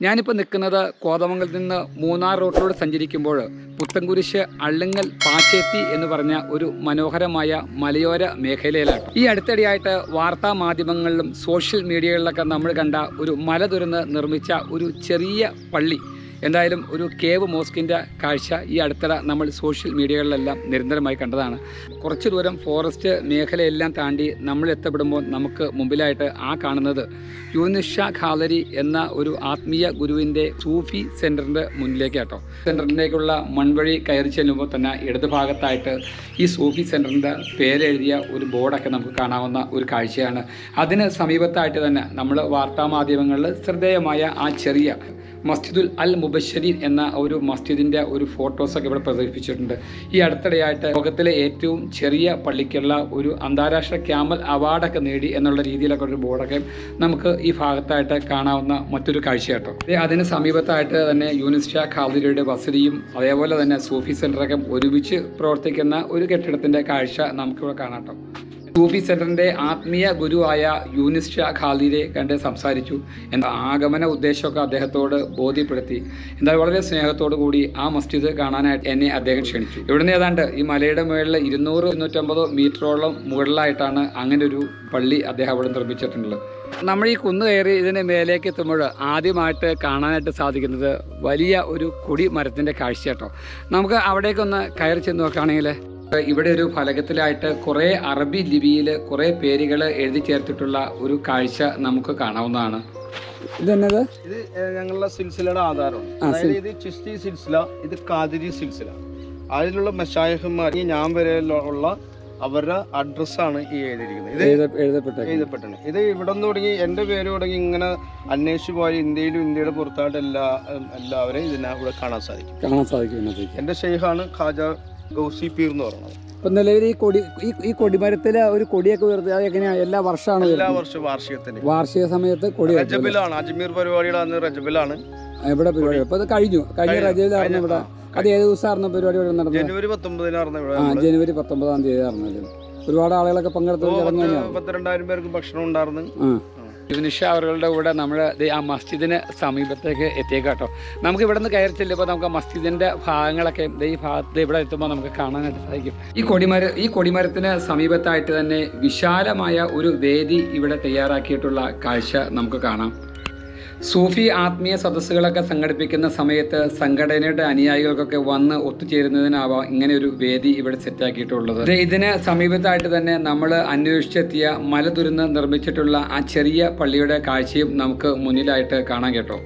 ഞാനിപ്പോൾ നിൽക്കുന്നത് കോതമംഗലത്ത് നിന്ന് മൂന്നാർ റോട്ടിലൂടെ സഞ്ചരിക്കുമ്പോൾ പുത്തൻകുരിശ് അള്ളുങ്ങൽ പാച്ചേത്തി എന്ന് പറഞ്ഞ ഒരു മനോഹരമായ മലയോര മേഖലയിലാണ്. ഈ അടുത്തിടെയായിട്ട് വാർത്താ മാധ്യമങ്ങളിലും സോഷ്യൽ മീഡിയകളിലൊക്കെ നമ്മൾ കണ്ട ഒരു മല തുരന്ന് നിർമ്മിച്ച ഒരു ചെറിയ പള്ളി എന്തായാലും ഒരു കേവ് മോസ്കിന്റെ കാഴ്ച ഈ അടുത്തിടെ നമ്മൾ സോഷ്യൽ മീഡിയകളിലെല്ലാം നിരന്തരമായി കണ്ടതാണ്. കുറച്ച് ദൂരം ഫോറസ്റ്റ് മേഖലയെല്ലാം താണ്ടി നമ്മൾ എത്തപ്പെടുമ്പോൾ നമുക്ക് മുമ്പിലായിട്ട് ആ കാണുന്നത് യൂനിഷ ഖാലരി എന്ന ഒരു ആത്മീയ ഗുരുവിന്റെ സൂഫി സെന്ററിന്റെ മുന്നിലേക്ക് കേട്ടോ. സെന്ററിലേക്കുള്ള മൺവഴി കയറി ചെല്ലുമ്പോൾ തന്നെ ഇടതു ഭാഗത്തായിട്ട് ഈ സൂഫി സെന്ററിന്റെ പേരെഴുതിയ ഒരു ബോർഡൊക്കെ നമുക്ക് കാണാവുന്ന ഒരു കാഴ്ചയാണ്. അതിന് സമീപത്തായിട്ട് തന്നെ നമ്മൾ വാർത്താമാധ്യമങ്ങളിൽ ശ്രദ്ധേയമായ ആ ചെറിയ മസ്ജിദുൽ അൽ മുബശ്ശരീൻ എന്ന ഒരു മസ്ജിദിന്റെ ഒരു ഫോട്ടോസൊക്കെ ഇവിടെ പ്രദർശിപ്പിച്ചിട്ടുണ്ട് ഈ അടുത്തിടെയായിട്ട് ലോകത്തിലെ ഏറ്റവും ചെറിയ പള്ളിക്കുള്ള ഒരു അന്താരാഷ്ട്ര ക്യാമൽ അവാർഡൊക്കെ നേടി എന്നുള്ള രീതിയിലൊക്കെ ഒരു ബോർഡൊക്കെ നമുക്ക് ഈ ഭാഗത്തായിട്ട് കാണാവുന്ന മറ്റൊരു കാഴ്ചയാട്ടോ കേട്ടോ അതിന് സമീപത്തായിട്ട് തന്നെ യൂനിസ്റ്റ ഖാദിരയുടെ വസതിയും അതേപോലെ തന്നെ സൂഫി സെന്ററൊക്കെ ഒരുമിച്ച് പ്രവർത്തിക്കുന്ന ഒരു കെട്ടിടത്തിന്റെ കാഴ്ച നമുക്കിവിടെ കാണാം. സൂഫി സെന്ററിന്റെ ആത്മീയ ഗുരുവായ യൂനിസ് ഷാ ഖാലിരെ കണ്ട് സംസാരിച്ചു. എന്താ ആഗമന ഉദ്ദേശമൊക്കെ അദ്ദേഹത്തോട് ബോധ്യപ്പെടുത്തി. എന്തായാലും വളരെ സ്നേഹത്തോടു കൂടി ആ മസ്ജിദ് കാണാനായിട്ട് എന്നെ അദ്ദേഹം ക്ഷണിച്ചു. ഇവിടുന്ന് ഏതാണ്ട് ഈ മലയുടെ മുകളിൽ ഇരുന്നൂറ് ഇരുന്നൂറ്റമ്പത് മീറ്ററോളം മുകളിലായിട്ടാണ് അങ്ങനെ ഒരു പള്ളി അദ്ദേഹം അവിടെ നിർമ്മിച്ചിട്ടുള്ളത്. നമ്മൾ ഈ കുന്ന് കയറി ഇതിന് മേലേക്ക് എത്തുമ്പോൾ ആദ്യമായിട്ട് കാണാനായിട്ട് സാധിക്കുന്നത് വലിയ ഒരു കൊടി മരത്തിന്റെ കാഴ്ച കേട്ടോ നമുക്ക് അവിടേക്കൊന്ന് കയറി ചെന്ന് നോക്കുകയാണെങ്കിൽ ഇവിടെ ഒരു ഫലകത്തിലായിട്ട് കുറേ അറബി ലിപിയിൽ കുറേ പേരുകൾ എഴുതി ചേർത്തിട്ടുള്ള ഒരു കാഴ്ച നമുക്ക് കാണാവുന്നതാണ്. ഇതെന്നത്? ഇത് ഞങ്ങളുടെ സിൽസിലയുടെ ആധാരമാണ് അതായത് ഇത് ചിസ്തി സിൽസില ഇത് കാതിരി സിൽസില. അതിലുള്ള മഷായഹന്മാർ ഈ ഞാൻ വരെ ഉള്ള അവരുടെ അഡ്രസ്സാണ് ഈ എഴുതിയിരിക്കുന്നത്. ഇത് എഴുതപ്പെട്ടാണ് ഇത് ഇവിടെ നിന്ന് തുടങ്ങി എന്റെ പേര് തുടങ്ങി ഇങ്ങനെ അന്വേഷിച്ച് പോയി ഇന്ത്യയിലും ഇന്ത്യയുടെ പുറത്തായിട്ട് എല്ലാ എല്ലാവരെയും ഇതിനെ ഇവിടെ കാണാൻ സാധിക്കും. കാണാൻ സാധിക്കും എന്റെ ഷെയ്ഖാണ് ഖാജ ഗൗസി പീർ എന്ന് പറയുന്നത് ഇപ്പം നിലവിൽ ഈ കൊടി ഈ ഈ കൊടിമരത്തിൽ ഒരു കൊടിയൊക്കെ ഉയർത്തി അത് എങ്ങനെയാ എല്ലാ വർഷമാണ് എല്ലാ വർഷവും വാർഷികത്തിന്. വാർഷിക സമയത്ത് കൊടി ഉയർത്തും. റജബിലാണ്. അജ്മീർ പരിപാടിയുടെ അന്ന് റജബിലാണ്. എവിടെ പരിപാടി. അപ്പോൾ അത് കഴിഞ്ഞു. കഴിഞ്ഞ റജയിലായിരുന്നു ഇവിടെ. അത് ഏത് ദിവസമായിരുന്നു പരിപാടി ഇവിടെ നടന്നത്? ജനുവരി പത്തൊമ്പതിനായിരുന്നു ഇവിടെ ആ നമ്മൾ ജനുവരി പത്തൊമ്പതാം തീയതി നടന്നത് ഒരുപാട് ആളുകളൊക്കെ പങ്കെടുത്ത ഓ, ചടങ്ങ് പത്ത് തന്നെയാണ് പത്തിരണ്ടായിരം പേർക്ക് ഭക്ഷണം ഉണ്ടായിരുന്നു. യുനിഷ അവരുടെ കൂടെ നമ്മൾ ആ മസ്ജിദിന് സമീപത്തേക്ക് എത്തിയേക്കാം കേട്ടോ നമുക്ക് ഇവിടെ നിന്ന് കയറി ചെല്ലുമ്പോൾ നമുക്ക് ആ മസ്ജിദിന്റെ ഭാഗങ്ങളൊക്കെ ഈ ഭാഗത്ത് ഇവിടെ എത്തുമ്പോൾ നമുക്ക് കാണാനായിട്ട് സാധിക്കും. ഈ കൊടിമര ഈ കൊടിമരത്തിന് സമീപത്തായിട്ട് തന്നെ വിശാലമായ ഒരു വേദി ഇവിടെ തയ്യാറാക്കിയിട്ടുള്ള കാഴ്ച നമുക്ക് കാണാം. സൂഫി ആത്മീയ സദസ്സുകളൊക്കെ സംഘടിപ്പിക്കുന്ന സമയത്ത് സംഘടനയുടെ അനുയായികൾക്കൊക്കെ വന്ന് ഒത്തുചേരുന്നതിനാവാം ഇങ്ങനെ ഒരു വേദി ഇവിടെ സെറ്റാക്കിയിട്ടുള്ളത്. ഇതിന് സമീപത്തായിട്ട് തന്നെ നമ്മൾ അന്വേഷിച്ചെത്തിയ മല തുരുന്ന് നിർമ്മിച്ചിട്ടുള്ള ആ ചെറിയ പള്ളിയുടെ കാഴ്ചയും നമുക്ക് മുന്നിലായിട്ട് കാണാൻ കേട്ടോ.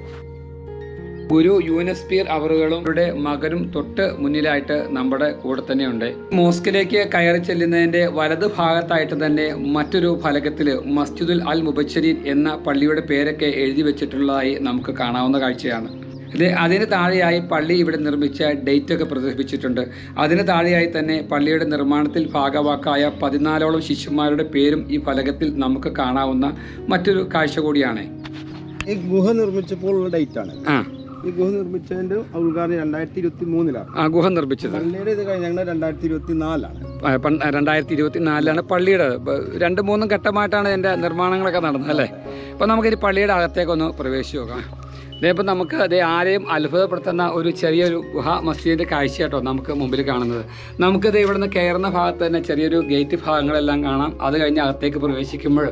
ഗുരു യൂനസ്പീർ അവറുകളും അവരുടെ മകനും തൊട്ട് മുന്നിലായിട്ട് നമ്മുടെ കൂടെ തന്നെയുണ്ട്. മോസ്കിലേക്ക് കയറി ചെല്ലുന്നതിന്റെ വലത് ഭാഗത്തായിട്ട് തന്നെ മറ്റൊരു ഫലകത്തിൽ മസ്ജിദുൽ അൽ മുബച്ചരീൻ എന്ന പള്ളിയുടെ പേരൊക്കെ എഴുതി വെച്ചിട്ടുള്ളതായി നമുക്ക് കാണാവുന്ന കാഴ്ചയാണ്. ഇത് അതിന് താഴെയായി പള്ളി ഇവിടെ നിർമ്മിച്ച ഡേറ്റ് ഒക്കെ പ്രദർശിപ്പിച്ചിട്ടുണ്ട്. അതിന് താഴെയായി തന്നെ പള്ളിയുടെ നിർമ്മാണത്തിൽ ഭാഗവാക്കായ പതിനാലോളം ശിശുമാരുടെ പേരും ഈ ഫലകത്തിൽ നമുക്ക് കാണാവുന്ന മറ്റൊരു കാഴ്ച കൂടിയാണ്. ഈ ഗുഹ നിർമ്മിച്ചപ്പോൾ ഉള്ള ഡേറ്റ് ആണ്. ആ. ഈ ഗുഹ നിർമ്മിച്ചതിന്റെ ഉദ്ഘാടനം രണ്ടായിരത്തി ഇരുപത്തി മൂന്നിലാണ് ആ ഗുഹ നിർമ്മിച്ചത്? പള്ളിയുടെ ഇത് കഴിഞ്ഞ രണ്ടായിരത്തി ഇരുപത്തി നാലാണ് രണ്ടായിരത്തി ഇരുപത്തി നാലിലാണ് പള്ളിയുടെ രണ്ട് മൂന്നും ഘട്ടമായിട്ടാണ് ഇതിന്റെ നിർമ്മാണങ്ങളൊക്കെ നടന്നത് അല്ലേ? അപ്പോൾ നമുക്കിനി പള്ളിയുടെ അകത്തേക്കൊന്ന് പ്രവേശിച്ച് നോക്കാം. ഇതേപ്പോൾ നമുക്ക് അതേ ആരെയും അത്ഭുതപ്പെടുത്തുന്ന ഒരു ചെറിയൊരു ഗുഹ മസ്ജിദിന്റെ കാഴ്ച കേട്ടോ നമുക്ക് മുമ്പിൽ കാണുന്നത്. നമുക്കിത് ഇവിടുന്ന് കയറുന്ന ഭാഗത്ത് തന്നെ ചെറിയൊരു ഗേറ്റ് ഭാഗങ്ങളെല്ലാം കാണാം. അത് കഴിഞ്ഞ് അകത്തേക്ക് പ്രവേശിക്കുമ്പോൾ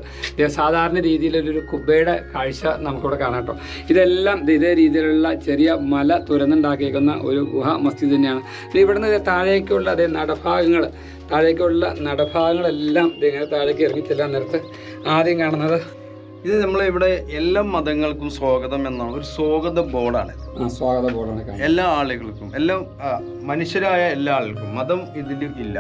സാധാരണ രീതിയിലൊരു കുബയുടെ കാഴ്ച നമുക്കിവിടെ കാണാം കേട്ടോ. ഇതെല്ലാം ഇതേ രീതിയിലുള്ള ചെറിയ മല തുരന്നുണ്ടാക്കിയേക്കുന്ന ഒരു ഗുഹ മസ്ജിദ് തന്നെയാണ്. ഇവിടുന്ന് താഴേക്കുള്ള അതേ നടഭാഗങ്ങൾ താഴേക്കുള്ള നടഭാഗങ്ങളെല്ലാം ഇങ്ങനെ താഴേക്ക് ഇറങ്ങി ചെല്ലാൻ നേരത്ത് ആദ്യം കാണുന്നത് ഇത് നമ്മളെ ഇവിടെ എല്ലാ മതങ്ങൾക്കും സ്വാഗതം എന്നാണ്. ഒരു സ്വാഗത ബോർഡാണ് സ്വാഗത ബോർഡാണ് എല്ലാ ആളുകൾക്കും എല്ലാ മനുഷ്യരായ എല്ലാ ആളുകൾക്കും മതം ഇതിൽ ഇല്ല.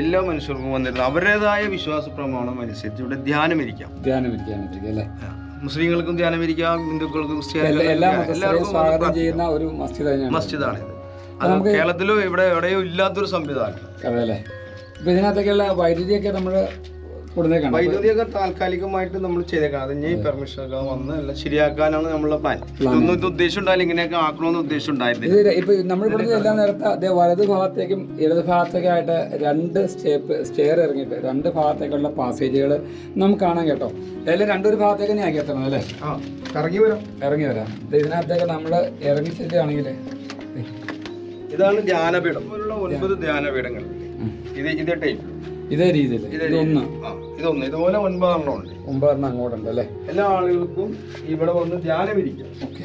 എല്ലാ മനുഷ്യർക്കും വന്നിരുന്നു അവരുടേതായ വിശ്വാസ പ്രമാണം അനുസരിച്ച് ഇവിടെ ധ്യാനം ഇരിക്കാം. ധ്യാനം മുസ്ലിങ്ങൾക്കും ധ്യാനം ഇരിക്കാം ഹിന്ദുക്കൾക്കും സ്വാഗതം ചെയ്യുന്ന ഒരു മസ്ജിദാണ് മസ്ജിദാണിത്. അത് കേരളത്തിലും ഇവിടെ എവിടെയോ ഇല്ലാത്തൊരു സംവിധാനം. അതെ അല്ലേ? ഇപ്പൊ ഇതിനകത്തേക്കുള്ള വൈദ്യുതിയൊക്കെ നമ്മൾ ഉടനെ കാണാം. വൈദ്യുതിയൊക്കെ താൽക്കാലികമായിട്ട് നമ്മൾ ചെയ്തേക്കാം അത് ഇനി പെർമിഷൻ ഒക്കെ വന്ന് എല്ലാം ശരിയാക്കാനാണ് നമ്മളെ പ്ലാൻ ഇതൊന്നും ഇത് ഉദ്ദേശം ഉണ്ടായില്ല ഇങ്ങനെയൊക്കെ ആക്കണമെന്ന് ഉദ്ദേശം ഉണ്ടായിരുന്നില്ല. ഇത് ഇപ്പൊ നമ്മൾ ഇവിടെ എല്ലാം നേരത്തെ അതേ വലത് ഭാഗത്തേക്കും ഇടത് ഭാഗത്തേക്കായിട്ട് രണ്ട് സ്റ്റേപ്പ് സ്റ്റെയർ ഇറങ്ങിയിട്ട് രണ്ട് ഭാഗത്തേക്കുള്ള പാസേജുകൾ നമുക്ക് കാണാൻ കേട്ടോ. അതിൽ രണ്ടൊരു ഭാഗത്തേക്ക് തന്നെ ആക്കി എത്തണം അല്ലേ? ആ കറങ്ങി വരാം. ഇറങ്ങി വരാം. ഇത് ഇതിനകത്തേക്ക് നമ്മൾ ഇറങ്ങി ചെല്ലുകയാണെങ്കിൽ ഇതാണ് ധ്യാനപീഠം. പോലുള്ള ഒൻപത് ധ്യാനപീഠങ്ങൾ. ഇത് ഇത് ടൈപ്പ് ഇതേ രീതിയിൽ ഇതൊന്ന് ഇതൊന്ന്. ഇതുപോലെ ഒൻപതെണ്ണം ഉണ്ട്. ഒമ്പതെണ്ണം അങ്ങോട്ടുണ്ട് അല്ലേ? എല്ലാ ആളുകൾക്കും ഇവിടെ വന്ന് ധ്യാനം ഇരിക്കാം. ഓക്കെ.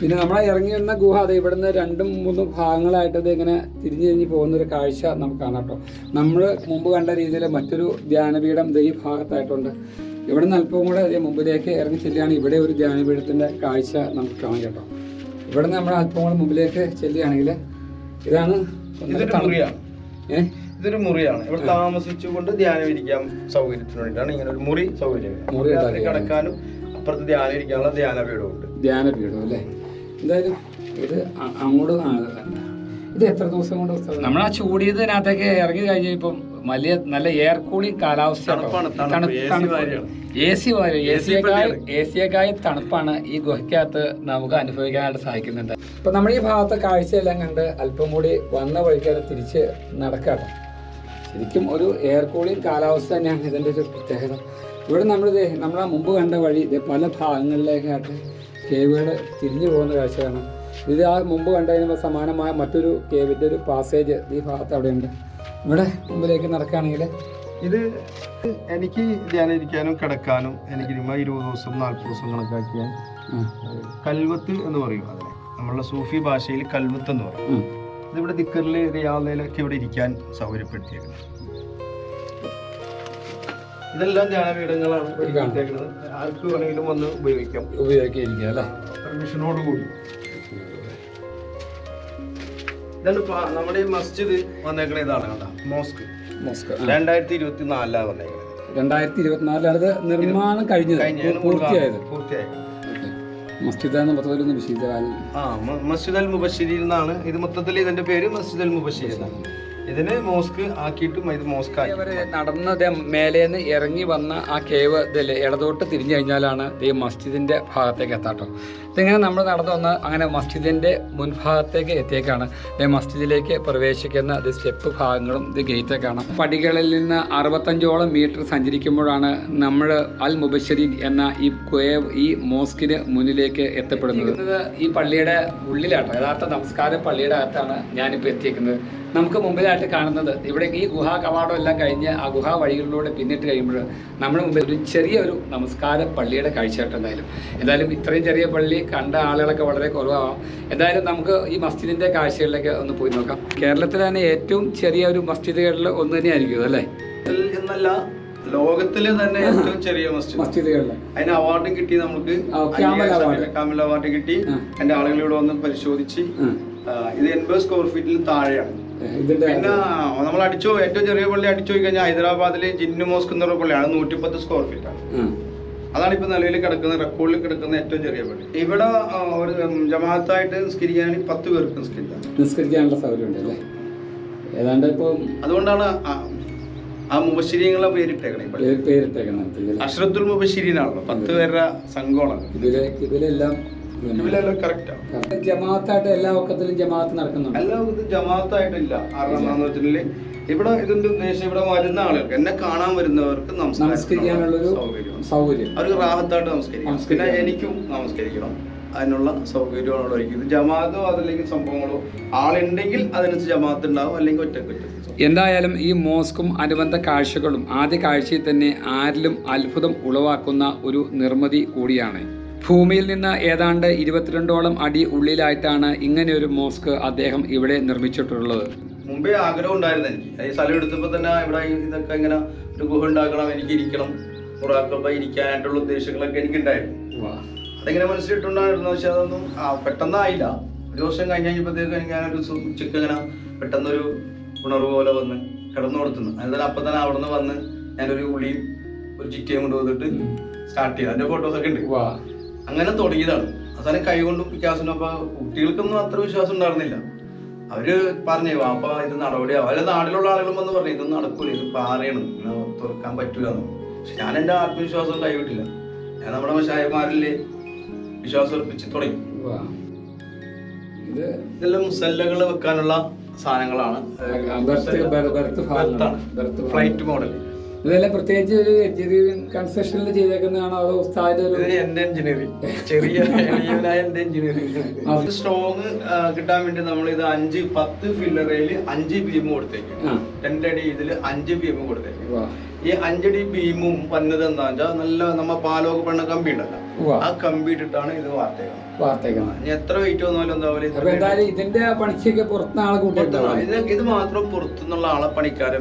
പിന്നെ നമ്മളെ ഇറങ്ങി വന്ന ഗുഹ അത് ഇവിടുന്ന് രണ്ടും മൂന്നും ഭാഗങ്ങളായിട്ട് ഇത് ഇങ്ങനെ തിരിഞ്ഞു തിരിഞ്ഞ് പോകുന്ന ഒരു കാഴ്ച നമുക്ക് കാണാം കേട്ടോ നമ്മൾ മുമ്പ് കണ്ട രീതിയിൽ മറ്റൊരു ധ്യാനപീഠം ദേ ഈ ഭാഗത്തായിട്ടുണ്ട്. ഇവിടെ നിന്ന് അല്പം കൂടെ അതേ മുമ്പിലേക്ക് ഇറങ്ങി ചെല്ലുകയാണ്. ഇവിടെ ഒരു ധ്യാനപീഠത്തിന്റെ കാഴ്ച നമുക്ക് കാണാം കേട്ടോ ഇവിടെ നിന്ന് നമ്മൾ അല്പം കൂടെ മുമ്പിലേക്ക് ചെല്ലുകയാണെങ്കിൽ ഇതാണ് ഏഹ് ഇതൊരു മുറിയാണ്. ഇവിടെ താമസിച്ചുകൊണ്ട് ധ്യാനം ഇരിക്കാൻ സൗകര്യത്തിന് വേണ്ടിയിട്ടാണ് ഇങ്ങനെ ഒരു മുറി സൗകര്യം. രാത്രി കിടക്കാനും അപ്പുറത്ത് ധ്യാനം ഇരിക്കാനുള്ള ധ്യാന പീഠമുണ്ട്. ധ്യാന പീഠം അല്ലേ? എന്തായാലും ഇത് അങ്ങോട്ട് ഇത് എത്ര ദിവസം കൊണ്ട് നമ്മൾ ആ ചൂടിയതിനകത്തേക്ക് ഇറങ്ങി കഴിഞ്ഞപ്പം വലിയ നല്ല എയർ കൂളിംഗ് കാലാവസ്ഥ. എ സി എ സിയേക്കാൾ എ സിയേക്കാൾ തണുപ്പാണ് ഈ ഗുഹയ്ക്കകത്ത് നമുക്ക് അനുഭവിക്കാനായിട്ട് സാധിക്കുന്നുണ്ട്. ഇപ്പൊ നമ്മൾ ഈ ഭാഗത്തെ കാഴ്ചയെല്ലാം കണ്ട് അല്പം കൂടി വന്ന വഴിക്കാതെ തിരിച്ച് നടക്കാട്ടോ. ശരിക്കും ഒരു എയർ കൂളിംഗ് കാലാവസ്ഥ തന്നെയാണ് ഇതിന്റെ ഒരു പ്രത്യേകത. ഇവിടെ നമ്മൾ നമ്മളാ മുമ്പ് കണ്ട വഴി ഇത് പല ഭാഗങ്ങളിലേക്കായിട്ട് കേവുകൾ തിരിഞ്ഞു പോകുന്ന കാഴ്ചയാണ് കാണാം ഇത് ആ മുമ്പ് കണ്ടതിന് സമാനമായ മറ്റൊരു കേവിന്റെ ഒരു പാസേജ് ഈ ഭാഗത്ത് അവിടെയുണ്ട്. ഇവിടെ മുമ്പിലേക്ക് നടക്കുകയാണെങ്കിൽ ഇത് എനിക്ക് ധ്യാനിരിക്കാനും കിടക്കാനും എനിക്ക് ഇരുപത് ദിവസം നാൽപ്പത് ദിവസം കണക്കാക്കിയാൽ കൽവത്ത് എന്ന് പറയും അതിനെ. നമ്മളുടെ സൂഫി ഭാഷയിൽ കൽവത്ത് എന്ന് പറയും. ഇതിവിടെ ദിക്കറിൽ റിയാദയിലൊക്കെ ഇവിടെ ഇരിക്കാൻ സൗകര്യപ്പെടുത്തിയേക്കുന്നത് ഇതെല്ലാം ധ്യാനപീഠങ്ങളാണ് എടുത്തേക്കുന്നത്. ആർക്ക് വേണമെങ്കിലും വന്ന് ഉപയോഗിക്കാം. ഉപയോഗിക്കാം അല്ലേ? പെർമിഷനോട് കൂടി. ഇതാണ് നമ്മുടെ ഈ മസ്ജിദ് വന്നേക്കണ ഇതാണ് കണ്ട? മോസ്ക്. മോസ്ക് രണ്ടായിരത്തി ഇരുപത്തി നാലിലാണ് വന്നേക്കുന്നത് രണ്ടായിരത്തി ഇരുപത്തിനാലിലാണ് ഇത് നിർമ്മാണം കഴിഞ്ഞത്. പൂർത്തിയായത്. പൂർത്തിയായത്. മസ്ജിദ് എന്ന് വിശദീകരിച്ചാൽ ആ മസ്ജിദ് അൽ എന്നാണ് ഇത് മൊത്തത്തിൽ ഇതിന്റെ പേര് മസ്ജിദ് അൽ മുബശ്ശിരി എന്നാണ്. ഇതിനെ മോസ്ക് ആക്കിയിട്ടും ഇത് മോസ്ക് ആക്കി അവർ നടന്ന് ദേ മേലേന്ന് ഇറങ്ങി വന്ന ആ കേവ് ഇതിൽ ഇടതോട്ട് തിരിഞ്ഞു കഴിഞ്ഞാലാണ് ഈ മസ്ജിദിന്റെ ഭാഗത്തേക്ക് എത്താട്ടോ. ഇതിങ്ങനെ നമ്മൾ നടന്നു വന്ന് അങ്ങനെ മസ്ജിദിന്റെ മുൻഭാഗത്തേക്ക് എത്തിയേക്കാണ്. മസ്ജിദിലേക്ക് പ്രവേശിക്കുന്ന ഇത് സ്റ്റെപ്പ് ഭാഗങ്ങളും ഇത് ഗേറ്റൊക്കെയാണ്. പടികളിൽ നിന്ന് അറുപത്തഞ്ചോളം മീറ്റർ സഞ്ചരിക്കുമ്പോഴാണ് നമ്മൾ അൽ മുബശ്ശരി എന്ന ഈ കുയവ് ഈ മോസ്കിന് മുന്നിലേക്ക് എത്തപ്പെടുന്നത്. ഈ പള്ളിയുടെ ഉള്ളിലാണ്. യഥാർത്ഥ നമസ്കാര പള്ളിയുടെ അകത്താണ് ഞാനിപ്പോൾ എത്തിയിരിക്കുന്നത് നമുക്ക് മുമ്പിലായിട്ട് കാണുന്നത് ഇവിടെ ഈ ഗുഹാ കവാടം എല്ലാം കഴിഞ്ഞ് ആ ഗുഹാ വഴികളിലൂടെ പിന്നിട്ട് കഴിയുമ്പോൾ നമ്മുടെ മുമ്പിൽ ഒരു ചെറിയൊരു നമസ്കാര പള്ളിയുടെ കാഴ്ചയായിട്ട് എന്തായാലും. എന്തായാലും ഇത്രയും ചെറിയ പള്ളി കണ്ട ആളുകളൊക്കെ വളരെ കുറവാകും എന്തായാലും നമുക്ക് ഈ മസ്ജിദിന്റെ കാഴ്ചകളിലേക്ക് ഒന്ന് പോയി നോക്കാം. കേരളത്തിൽ തന്നെ ഏറ്റവും ചെറിയ ഒരു മസ്ജിദുകളിൽ ഒന്ന് തന്നെയായിരിക്കും അല്ലേ? എന്നല്ല ലോകത്തിലെ തന്നെ ഏറ്റവും ചെറിയ മസ്ജിദ്. മസ്ജിദുകളിൽ അതിന് അവാർഡും കിട്ടി നമുക്ക്. award. അവാർഡ്. കിട്ടി. എന്റെ ആളുകൾ ഇവിടെ വന്ന് പരിശോധിച്ച് ഇത് എൺപത് സ്ക്വയർ ഫീറ്റിൽ താഴെയാണ്. പിന്നെ നമ്മൾ അടിച്ചോ ഏറ്റവും ചെറിയ പള്ളി അടിച്ചു കഴിഞ്ഞാൽ ഹൈദരാബാദിലെ ജിന്നു മോസ്ക് എന്ന് പറയുന്ന പള്ളിയാണ്. നൂറ്റിപ്പത്ത് സ്ക്വയർ ഫീറ്റ് ആണ്. അതാണ് ഇപ്പൊ നിലവിൽ കിടക്കുന്ന റെക്കോർഡിൽ കിടക്കുന്ന ഏറ്റവും ചെറിയ പള്ളി ഇവിടെ ഒരു ജമാഅത്തായിട്ട് നിസ്കരിക്കാനും പത്ത് പേർക്ക് നിസ്കരിക്കാം. നിസ്കരിക്കാനുള്ള സൗകര്യം ഉണ്ട് അല്ലേ ഏതാണ്ട് ഇപ്പം അതുകൊണ്ടാണ് ആ- മുബശ്ശിരിങ്ങളെ പേരിട്ടേക്കണേ പേരിട്ടേക്കണം അഷ്റത്തുൽ മുബശ്ശിരിനാണല്ലോ പത്ത് പേരുടെ സംഘമാണ്. ഇതിൽ ഇതിലെല്ലാം ജമാഅത്തായിട്ട് എല്ലാ ഒക്കത്തിലും ജമാഅത്ത് നടക്കുന്നുണ്ട്? എല്ലാ ഇത് ജമാഅത്തായിട്ടില്ല. കാരണം വെച്ചിട്ടുണ്ടെങ്കിൽ ഇവിടെ ഇതിന്റെ ഉദ്ദേശം ഇവിടെ വരുന്ന ആളുകൾക്ക് എന്നെ കാണാൻ വരുന്നവർക്ക് നമസ്കരിക്കാനുള്ളൊരു സൗകര്യം. അവർക്ക് റാഹത്തായിട്ട് നമസ്കരിക്കാം. പിന്നെ എനിക്കും നമസ്കരിക്കണം. അതിനുള്ള സൗകര്യമാണ് ഇത് ഒരുക്കിയത് ജമാഅത്തോ അതല്ലെങ്കിൽ സംഭവങ്ങളോ ആളുണ്ടെങ്കിൽ അതിനനുസരിച്ച് ജമാഅത്ത് ഉണ്ടാവും അല്ലെങ്കിൽ ഒറ്റയ്ക്ക് ഒറ്റയ്ക്ക് എന്തായാലും ഈ മോസ്കും അനുബന്ധ കാഴ്ചകളും ആദ്യ കാഴ്ചയിൽ തന്നെ ആരിലും അത്ഭുതം ഉളവാക്കുന്ന ഒരു നിർമ്മിതി കൂടിയാണ്. ഭൂമിയിൽ നിന്ന് ഏതാണ്ട് ഇരുപത്തിരണ്ടോളം അടി ഉള്ളിലായിട്ടാണ് ഇങ്ങനെ ഒരു മോസ്ക് അദ്ദേഹം ഇവിടെ നിർമ്മിച്ചിട്ടുള്ളത്. മുമ്പേ ആഗ്രഹം ഉണ്ടായിരുന്നു. എനിക്ക് ഈ സ്ഥലം എടുത്തപ്പോൾ തന്നെ ഇവിടെ ഇതൊക്കെ ഇങ്ങനെ ഒരു ഗുഹ ഉണ്ടാക്കണം എനിക്ക് ഇരിക്കണം മുറാക്കപ്പ ഇരിക്കാനായിട്ടുള്ള ഉദ്ദേശങ്ങളൊക്കെ എനിക്ക് ഉണ്ടായിരുന്നു അതിങ്ങനെ മനസ്സിലിട്ടുണ്ടായിരുന്നു? പക്ഷെ അതൊന്നും പെട്ടെന്നായില്ല. ഒരു ദിവസം കഴിഞ്ഞ് കഴിഞ്ഞപ്പോഴത്തേക്ക് എനിക്ക് ഞാനൊരു ഉച്ചയ്ക്ക് ഇങ്ങനെ പെട്ടെന്നൊരു ഉണർവ് പോലെ വന്ന് കിടന്നു കൊടുത്തുന്നു. അതിൽ അപ്പം തന്നെ അവിടെ നിന്ന് വന്ന് ഞാനൊരു ഉള്ളിയും ഒരു ചിറ്റയും കൊണ്ട് വന്നിട്ട് സ്റ്റാർട്ട് ചെയ്തു. അതിന്റെ ഫോട്ടോസൊക്കെ ഉണ്ട്. അങ്ങനെ തുടങ്ങിയതാണ്. അവസാനം കൈ കൊണ്ടും വിശ്വാസം അപ്പൊ കുട്ടികൾക്കൊന്നും അത്ര വിശ്വാസം ഉണ്ടായിരുന്നില്ല. അവർ പറഞ്ഞു വാപ്പ ഇത് നടപടി അല്ല നാട്ടിലുള്ള ആളുകളും വന്ന് പറഞ്ഞു ഇത് നടക്കൂല ഇത് പാറയാണ് ഇങ്ങനെ തുറക്കാൻ പറ്റൂല പക്ഷെ ഞാൻ എന്റെ ആത്മവിശ്വാസം കൈവിട്ടില്ല. ഞാൻ നമ്മുടെ മഷായമാരിലെ വിശ്വാസം ഉറപ്പിച്ച് തുടങ്ങി. ഇതെല്ലാം മുസല്ലകൾ വെക്കാനുള്ള സാധനങ്ങളാണ്. ഫ്ലൈറ്റ് മോഡൽ ഇതെല്ലാം പ്രത്യേകിച്ച് ഒരു എഞ്ചിനീയറിംഗ് കൺസ്ട്രക്ഷനിൽ ചെയ്തേക്കുന്നതാണോ അതോ ഉസ്താദിന്റെ ഒരു ഇത് എന്റെ എഞ്ചിനീയറിംഗ് ചെറിയ എളിയവനായ എന്റെ എഞ്ചിനീയറിംഗ് സ്ട്രോങ് കിട്ടാൻ വേണ്ടി നമ്മൾ ഇത് അഞ്ച് പത്ത് ഫില്ലറയിൽ അഞ്ച് ബീം കൊടുത്തേക്കും ആ. രണ്ടടി ഇതിൽ അഞ്ച് ബീം കൊടുത്തേക്കും വാ. ഈ അഞ്ചടി ബീമും വന്നത് എന്താ വെച്ചാൽ നല്ല നമ്മ പാലോക്കെ പെണ്ണ കമ്പി ഉണ്ടല്ലോ. ആ കമ്പി ഇട്ടിട്ടാണ് ഇത് വാർത്തേക്കുന്നത്. വാർത്തേക്കുന്നത്. എത്ര വെയിറ്റ് വന്നാലും എന്താ എന്തായാലും ഇതിന്റെ പണിക്കൊക്കെ പുറത്തുനിന്ന് ആളെ കൂട്ടിയിട്ടുണ്ടാവും ഇത് മാത്രം പുറത്തുനിന്നുള്ള ആളെ പണിക്കാരെ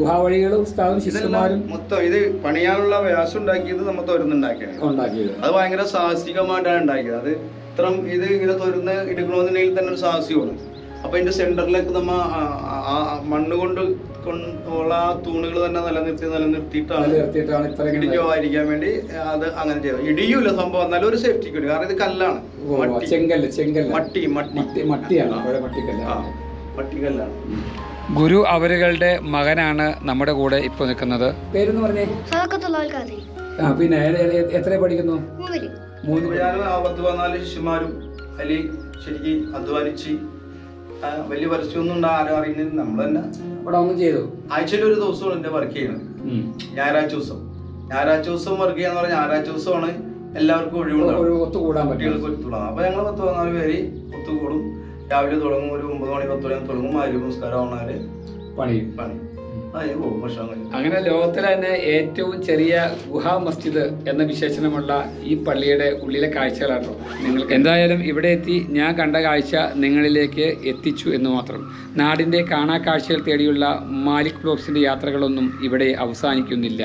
ഗുഹാവഴികളും ഉസ്താദും ശിഷ്യന്മാരും മൊത്തം ഇത് പണിയാനുള്ള വ്യാസം ഉണ്ടാക്കിയത് നമ്മൾ തുറന്നുണ്ടാക്കിയാണ് ഉണ്ടാക്കിയത്. അത് ഭയങ്കര സാഹസികമായിട്ടാണ് ഉണ്ടാക്കിയത്. അത് ഇത്രയും ഇത് ഇങ്ങനെ തുറന്ന് എടുക്കണമെന്നുണ്ടെങ്കിൽ തന്നെ ഒരു സാഹസികമാണ്. അപ്പൊ ഇതിന്റെ സെന്ററിലേക്ക് നമ്മ മണ്ണ് കൊണ്ട് കൊണ്ടുള്ള ആ തൂണുകൾ തന്നെ നിലനിർത്തി നിലനിർത്തിയിട്ടാണ് ഇടിക്കുമായിരിക്കാൻ വേണ്ടി അത് അങ്ങനെ ചെയ്യും ഇടിയൂല സംഭവം. എന്നാലും ഒരു സേഫ്റ്റിക്ക് വേണ്ടി. കാരണം ഇത് കല്ലാണ്. ചെങ്കല്ല് ചെങ്കല്ല്. മട്ടി മട്ടി. മട്ടി മട്ടിയാണ്. മട്ടിക്കല്ലാണ്. ഗുരു അവരുകളുടെ മകനാണ് നമ്മുടെ കൂടെ ഇപ്പൊ നിൽക്കുന്നത്. പേരെന്ന് പറഞ്ഞേ. ആ പിന്നെ എത്ര പഠിക്കുന്നു? മൂന്ന്. പത്ത് പതിനാല് ശിശുമാരും അലി ശരിക്കും അധ്വാനിച്ച് വലിയ പരസ്യമൊന്നും ഉണ്ടാ ആരും അറിയുന്നത് നമ്മൾ തന്നെ അവിടെ ഒന്നും ചെയ്തു. ആഴ്ചയിൽ ഒരു ദിവസമാണ് എന്റെ വർക്ക് ചെയ്യുന്നത്. ഞായറാഴ്ച ദിവസം. ഞായറാഴ്ച ദിവസം വർക്ക് ചെയ്യാന്ന് പറഞ്ഞാൽ ഞായറാഴ്ച ദിവസമാണ് എല്ലാവർക്കും ഒഴിവുണ്ടാവും ഒത്തുകൂടാൻ കുട്ടികൾക്ക് ഒത്തുകൂടാം. അപ്പൊ ഞങ്ങൾ പത്ത് പതിനാല് പേര് ഒത്തുകൂടും. രാവിലെ തുടങ്ങും ഒരു ഒമ്പത് മണി പത്ത് മണി തുടങ്ങും. ആര് നമസ്കാരം ആവണവര് പണി. പണി. അങ്ങനെ ലോകത്തിലെ തന്നെ ഏറ്റവും ചെറിയ ഗുഹാ മസ്ജിദ് എന്ന വിശേഷണമുള്ള ഈ പള്ളിയുടെ ഉള്ളിലെ കാഴ്ചകളാണ് നിങ്ങൾ എന്തായാലും ഇവിടെ എത്തി ഞാൻ കണ്ട കാഴ്ച നിങ്ങളിലേക്ക് എത്തിച്ചു എന്ന് മാത്രം. നാടിന്റെ കാണാ കാഴ്ചകൾ തേടിയുള്ള മാലിക് ബ്ലോക്സിന്റെ യാത്രകളൊന്നും ഇവിടെ അവസാനിക്കുന്നില്ല.